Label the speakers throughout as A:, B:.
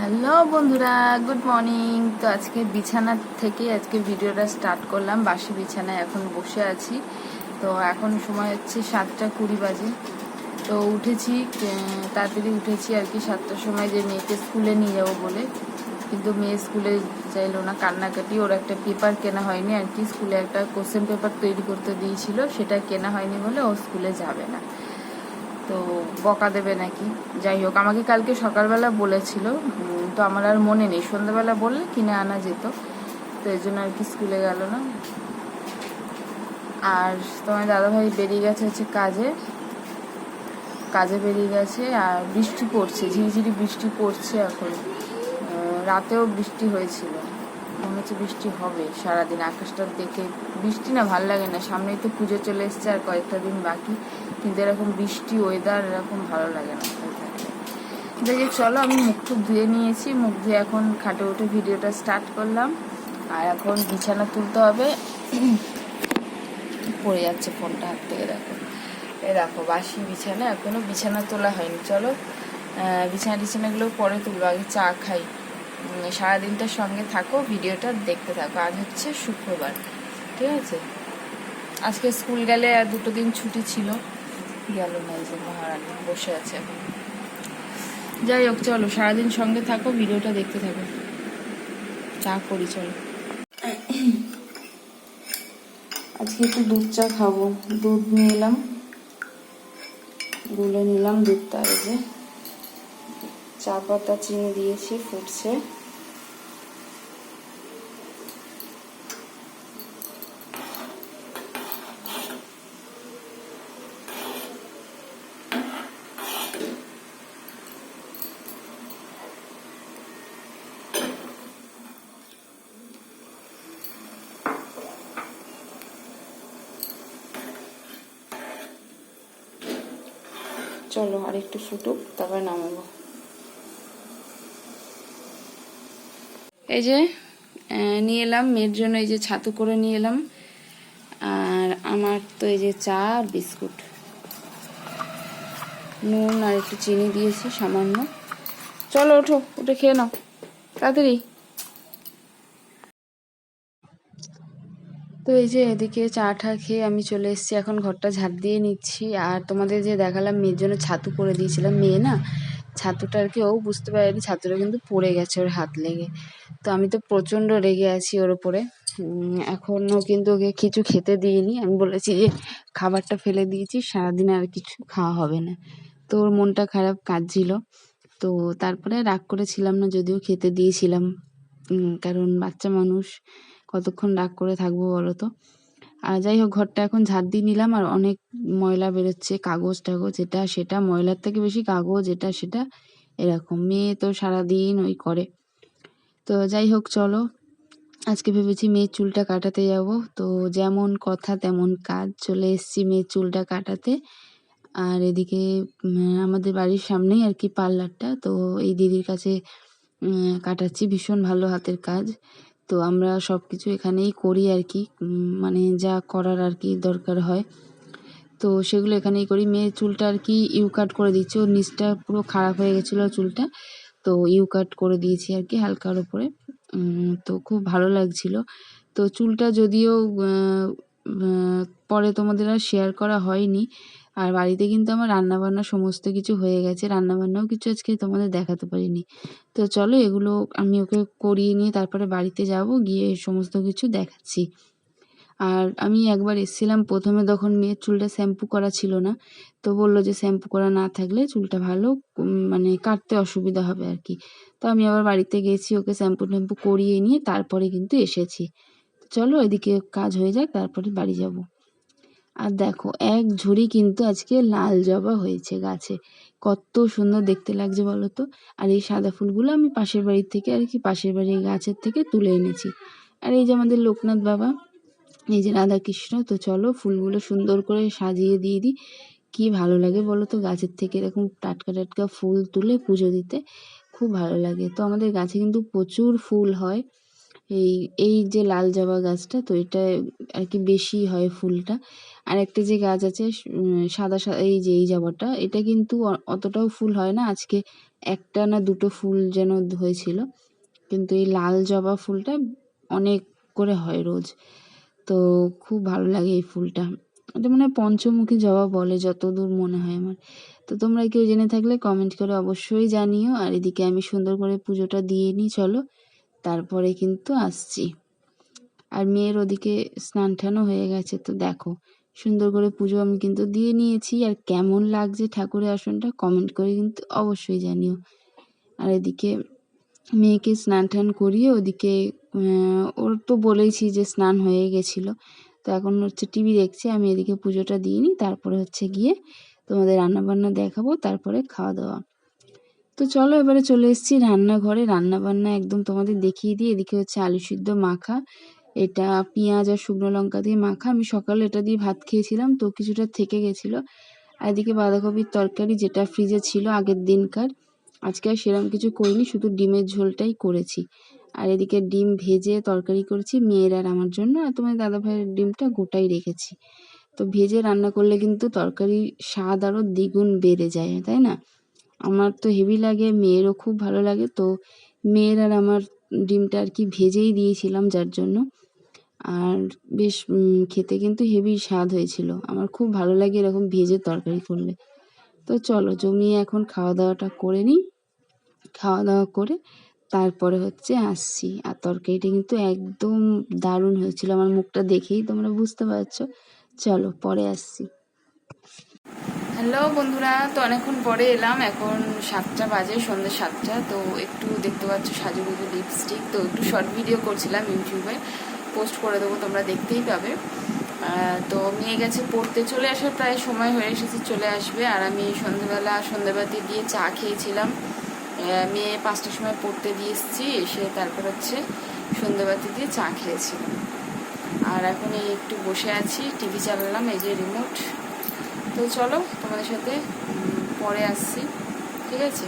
A: Hello বন্ধুরা, good morning. তো আজকে বিছানা থেকে আজকে ভিডিওটা স্টার্ট করলাম, বাসি বিছানায় এখন বসে আছি। তো এখন সময় হচ্ছে সাতটা কুড়ি বাজে। তো উঠেছি তাড়াতাড়ি উঠেছি আর কি, সাতটার সময় যে মেয়েকে স্কুলে নিয়ে যাব বলে। কিন্তু মেয়ে স্কুলে চাইলো না, কান্নাকাটি। ওর একটা পেপার কেনা হয়নি আর কি, স্কুলে একটা কোশ্চেন পেপার তৈরি করতে দিয়েছিল, সেটা কেনা হয়নি বলে ও স্কুলে যাবে না। তো বকা দেবে নাকি? যাই হোক, আমাকে কালকে সকালবেলা বলেছিল। তো আমার আর মনে নেই। সন্ধ্যাবেলা বললে কিনে আনা যেত। তো এই জন্য আর কি স্কুলে গেল না। আর তোমার দাদাভাই বেরিয়ে গেছে হচ্ছে কাজে। কাজে বেরিয়ে গেছে আর বৃষ্টি পড়ছে, ঝিরিঝিরি বৃষ্টি পড়ছে এখন। রাতেও বৃষ্টি হয়েছিল। মনে হচ্ছে বৃষ্টি হবে সারাদিন। আকাশটা দেখে বৃষ্টি না, ভালো লাগে না। সামনেই তো পুজো চলে এসছে আর কয়েকটা দিন বাকি। কিন্তু এরকম বৃষ্টি ওয়েদার এরকম ভালো লাগে না দেখে চলো, আমি মুখ টুক ধুয়ে নিয়েছি। মুখ ধুয়ে এখন খাটে উঠে ভিডিওটা স্টার্ট করলাম। আর এখন বিছানা তুলতে হবে। পড়ে যাচ্ছে ফোনটা হাত থেকে, দেখো। এই দেখো, বাসি বিছানা এখনও বিছানা তোলা হয়নি। চলো বিছানা টিছানাগুলো পরে তুলবো। আগে চা খাই। সারাদিনটার সঙ্গে থাকো, ভিডিওটা দেখতে থাকো। আজ হচ্ছে শুক্রবার, ঠিক আছে? আজকে স্কুল গেলে দুটো দিন ছুটি ছিল। গেল না যে মহারানী, বসে আছে এখন। যাই হোক, চলো, সারাদিন সঙ্গে থাকো, ভিডিওটা দেখতে থাকো। চা করি, চলো। আজকে একটু দুধ চা খাব। দুধ নিয়ে এলাম। গুলে নিলাম দুধটা, এই যে। চা পাতা চিনি দিয়েছি, ফুটছে। চলো আর একটু ফুটুক, তারপরে নামাবো। এই যে নিয়ে এলাম, মেয়ের জন্য এই যে ছাতু করে নিয়ে এলাম। আর আমার তো এই যে চা বিস্কুট। নুন আর একটু চিনি দিয়েছি, সামান্য। চলো ওঠো উঠে খেয়ে নাও। তাড়াতাড়ি। তো এই যে এদিকে চা টা খেয়ে আমি চলে এসেছি, এখন ঘরটা ঝাড় দিয়ে নিচ্ছি। আর তোমাদের যে দেখালাম, মেয়ের জন্য ছাতু করে দিয়েছিলাম। মেয়ে না, ছাতুটা আর কি, ও বুঝতে পারেনি, ছাতুটা কিন্তু পড়ে গেছে ওর হাত লেগে। তো আমি তো প্রচণ্ড রেগে আছি ওর ওপরে। এখনও কিন্তু ওকে কিছু খেতে দিইনি। আমি বলেছি যে, খাবারটা ফেলে দিয়েছি, সারাদিন আর কিছু খাওয়া হবে না। তো ওর মনটা খারাপ কাঁদছিল। তো তারপরে রাগ করেছিলাম না, যদিও খেতে দিয়েছিলাম। কারণ বাচ্চা মানুষ। কতক্ষণ রাগ করে থাকব বলো তো? আর যাই হোক, ঘরটা এখন ঝাড় দিয়ে নিলাম আর অনেক ময়লা বেরোচ্ছে, কাগজ টাগজ, এটা সেটা, ময়লার থেকে বেশি কাগজ, এটা সেটা, এরকম। মেয়ে তো সারাদিন ওই করে। তো যাই হোক, চলো। আজকে ভেবেছি মেয়ের চুলটা কাটাতে যাব। তো যেমন কথা তেমন কাজ। চলে এসেছি মেয়ের চুলটা কাটাতে। আর এদিকে আমাদের বাড়ির সামনেই আর কি পার্লারটা। তো এই দিদির কাছে কাটাচ্ছি ভীষণ ভালো হাতের কাজ। তো আমরা সব কিছু এখানেই করি আর কি। মানে যা করার আর কি দরকার হয়। তো সেগুলো এখানেই করি। মেয়ের চুলটা আর কি ইউ কাট করে দিচ্ছি। ওর নিচটা পুরো খারাপ হয়ে গেছিল চুলটা। তো ইউ কাট করে দিয়েছি আর কি হালকার ওপরে তো খুব ভালো লাগছিল। তো চুলটা যদিও পরে তোমাদের আর শেয়ার করা হয়নি। আর বাড়িতে কিন্তু আমার রান্নাবান্না সমস্ত কিছু হয়ে গেছে। রান্নাবান্নাও কিছু আজকে তোমাদের দেখাতে পারিনি। তো চলো এগুলো আমি ওকে করিয়ে নিয়ে তারপরে বাড়িতে যাব, গিয়ে সমস্ত কিছু দেখাচ্ছি। আর আমি একবার এসেছিলাম প্রথমে তখন মেয়ের চুলটা শ্যাম্পু করা ছিল না। তো বলল যে শ্যাম্পু করা না থাকলে চুলটা ভালো মানে কাটতে অসুবিধা হবে আর কি। তো আমি আবার বাড়িতে গেছি, ওকে শ্যাম্পু ট্যাম্পু করিয়ে নিয়ে তারপরে কিন্তু এসেছি। চলো এদিকে কাজ হয়ে যাক, তারপরে বাড়ি যাব। আর দেখো, এক ঝুড়ি কিন্তু আজকে লাল জবা হয়েছে গাছে। কত সুন্দর দেখতে লাগছে বলো তো? আর এই সাদা ফুলগুলো আমি পাশের বাড়ির থেকে আর কি পাশের বাড়ির গাছের থেকে তুলে এনেছি। আর এই যে আমাদের লোকনাথ বাবা, এই যে রাধাকৃষ্ণ, তো চলো ফুলগুলো সুন্দর করে সাজিয়ে দিয়ে দিই। কি ভালো লাগে বলো তো গাছের থেকে এরকম টাটকা টাটকা ফুল তুলে পুজো দিতে। খুব ভালো লাগে। তো আমাদের গাছে কিন্তু প্রচুর ফুল হয়। এই এই যে লাল জবা গাছটা, তো এটা আর কি বেশি হয় ফুলটা। আর একটা যে গাছ আছে সাদা সাদা এই যে, এই জবাটা, এটা কিন্তু অতটাও ফুল হয় না। আজকে একটা না দুটো ফুল যেন হয়েছিল। কিন্তু এই লাল জবা ফুলটা অনেক করে হয় রোজ। তো খুব ভালো লাগে এই ফুলটা। এটা মানে পঞ্চমুখী জবা বলে, যতদূর মনে হয় আমার। তো তোমরা কেউ জেনে থাকলে কমেন্ট করে অবশ্যই জানিও। আর এদিকে আমি সুন্দর করে পুজোটা দিয়ে নিই, চলো। তারপরে কিন্তু আসছি। আর মেয়ের ওদিকে স্নান টানও হয়ে গেছে, তো দেখো। সুন্দর করে পুজো আমি কিন্তু দিয়ে নিয়েছি, আর কেমন লাগছে ঠাকুরের আসনটা কমেন্ট করে কিন্তু অবশ্যই জানিও। আর এদিকে মেয়েকে স্নান টান করিয়ে ওদিকে ওর তো বলেইছি যে স্নান হয়ে গেছিল, তো এখন হচ্ছে টিভি দেখছে, আমি এদিকে পুজোটা দিয়ে নিই, তারপরে হচ্ছে গিয়ে তোমাদের রান্নাবান্না দেখাবো, তারপরে খাওয়া দাওয়া। তো চলো এবারে চলে এসেছি রান্নাঘরে। রান্নাবান্না একদম তোমাদের দেখিয়ে দিই। এদিকে হচ্ছে আলু সিদ্ধ মাখা, এটা পেঁয়াজ আর শুকনো লঙ্কা দিয়ে মাখা। আমি সকালে এটা দিয়ে ভাত খেয়েছিলাম, তো কিছুটা থেকে গেছিল। আর এদিকে বাঁধাকপির তরকারি যেটা ফ্রিজে ছিল আগের দিনকার। আজকে আর সেরকম কিছু করিনি, শুধু ডিমের ঝোলটাই করেছি। আর এদিকে ডিম ভেজে তরকারি করেছি মেয়ের আর আমার জন্য। আর তোমার দাদা ভাইয়ের ডিমটা গোটাই রেখেছি। তো ভেজে রান্না করলে কিন্তু তরকারির স্বাদ আরও দ্বিগুণ বেড়ে যায়, তাই না? আমার তো হেভি লাগে, মেয়েরও খুব ভালো লাগে। তো মেয়ের আর আমার ডিমটা আর কি ভেজেই দিয়েছিলাম যার জন্য। আর বেশ খেতে কিন্তু হেভি স্বাদ হয়েছিল। আমার খুব ভালো লাগে এরকম ভেজে তরকারি করলে। তো চলো, জমিয়ে এখন খাওয়া দাওয়াটা করে নিই। খাওয়া দাওয়া করে তারপরে হচ্ছে আসছি। আর তরকারিটা কিন্তু একদম দারুণ হয়েছিল। আমার মুখটা দেখেই তোমরা বুঝতে পারছ। চলো, পরে আসছি। হ্যালো বন্ধুরা, তো অনেকক্ষণ পরে এলাম। এখন সাতটা বাজে, সন্ধ্যে সাতটা, তো একটু দেখতে পাচ্ছ সাজুগুজু লিপস্টিক তো একটু শর্ট ভিডিও করছিলাম ইউটিউবে। পোস্ট করে দেবো, তোমরা দেখতেই পাবে। তো মেয়ে গেছে পড়তে। চলে আসার প্রায় সময় হয়ে এসেছে, চলে আসবে। আর আমি সন্ধ্যেবেলা সন্ধ্যাবাতি দিয়ে চা খেয়েছিলাম। মেয়ে পাঁচটার সময় পড়তে দিয়ে এসেছি, এসে তারপর হচ্ছে সন্ধ্যাবাতি দিয়ে চা খেয়েছিলাম। আর এখন এই একটু বসে আছি টিভি চালালাম, এই যে রিমোট তো চলো, তোমাদের সাথে পরে আসছি, ঠিক আছে?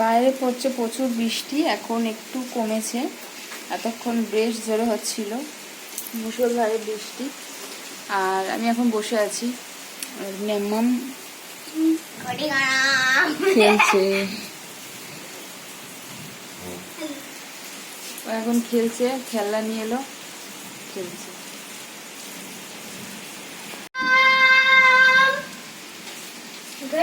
A: বাইরে পড়ছে প্রচুর বৃষ্টি, এখন একটু কমেছে। এতক্ষণ বেশ জোরে হচ্ছিল মুসলধারে বৃষ্টি। আর আমি এখন বসে আছি মেম্মাম খেলছে। এখন খেলছে, খেলনা নিয়ে এলো, খেলছে
B: ঘটি গরম নিয়ে যাও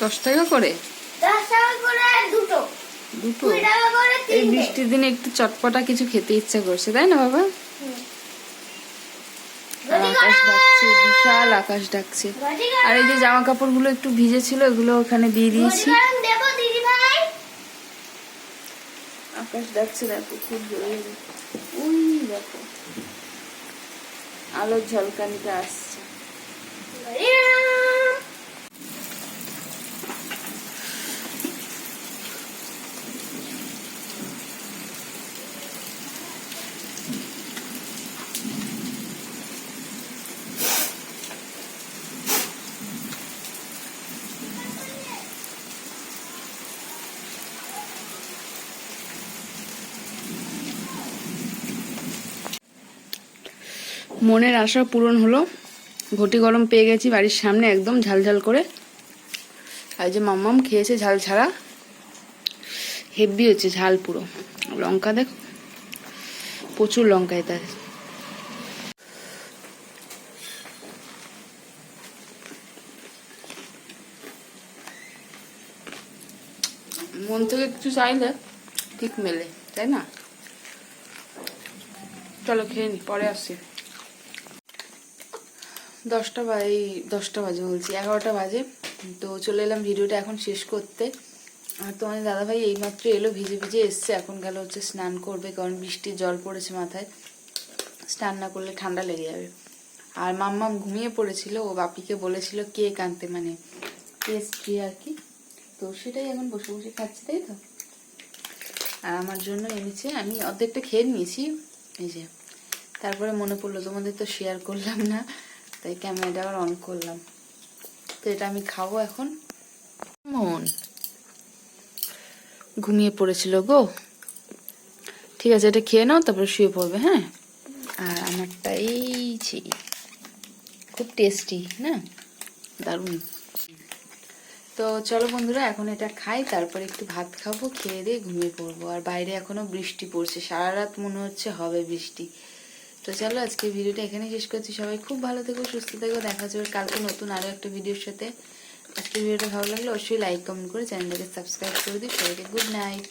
B: দশ টাকা করে। দুটো।
A: দুটো? এই বৃষ্টির দিনে একটু চটপটা কিছু খেতে ইচ্ছা করছে তাই না বাবা? আকাশ ডাকছে বিশাল আকাশ ডাকছে। আর এই যে জামা কাপড়গুলো একটু ভিজে ছিল এগুলো ওখানে দিয়ে দিয়েছি
B: গরম দেবো দিদি ভাই
A: আকাশ ডাকছে দেখো খুব জোরে ওই দেখো আলোর ঝলকানিটা আসছে। মনের আশা পূরণ হলো। ঘটি গরম পেয়ে গেছি বাড়ির সামনে একদম ঝালঝাল করে। আর যে মাম্মাম খেয়েছে ঝাল ছাড়া। হেভি হচ্ছে ঝাল পুরো। লঙ্কা দেখো, প্রচুর লঙ্কা এটা মন থেকে কিছু চাইলে ঠিক মেলে, তাই না? চলো খেয়ে নি, পরে আসছি। দশটা বাজে দশটা বাজে বলছি, এগারোটা বাজে। তো চলে এলাম ভিডিওটা এখন শেষ করতে। আর তোমাদের দাদাভাই এইমাত্র এলো, ভিজে ভিজে এসছে। এখন গেল হচ্ছে স্নান করবে, কারণ বৃষ্টির জল পড়েছে মাথায়। স্নান না করলে ঠান্ডা লেগে যাবে। আর মাম্মাম ঘুমিয়ে পড়েছিল, ও বাপিকে বলেছিল কেক আনতে মানে পেস্ট্রি আর কি। তো সেটাই এখন বসে বসে খাচ্ছে, তাই তো? আর আমার জন্য এনেছে, আমি অর্ধেকটা খেয়ে নিয়েছি, এই যে। তারপরে মনে পড়ল, তোমাদের তো শেয়ার করলাম না। তাই ক্যামেরাটা আবার অন করলাম। তো এটা আমি খাব এখন। মন ঘুমিয়ে পড়েছিল গো। ঠিক আছে এটা খেয়ে নাও তারপরে শুয়ে পড়বে হ্যাঁ? আর আমারটা এই খুব টেস্টি না? দারুণ। তো চলো বন্ধুরা এখন এটা খাই তারপর একটু ভাত খাব খেয়ে দিয়ে ঘুমিয়ে পড়ব। আর বাইরে এখনও বৃষ্টি পড়ছে সারা রাত মনে হচ্ছে হবে বৃষ্টি। তো চলো আজকে ভিডিওটা এখানে শেষ করছি। সবাই খুব ভালো থেকো, সুস্থ থেকো। দেখা যাবে কালকে নতুন আরও একটা ভিডিওর সাথে। আজকে ভিডিওটা ভালো লাগলে অবশ্যই লাইক কমেন্ট করে চ্যানেলটাকে সাবস্ক্রাইব করে দিই সবাইকে গুড নাইট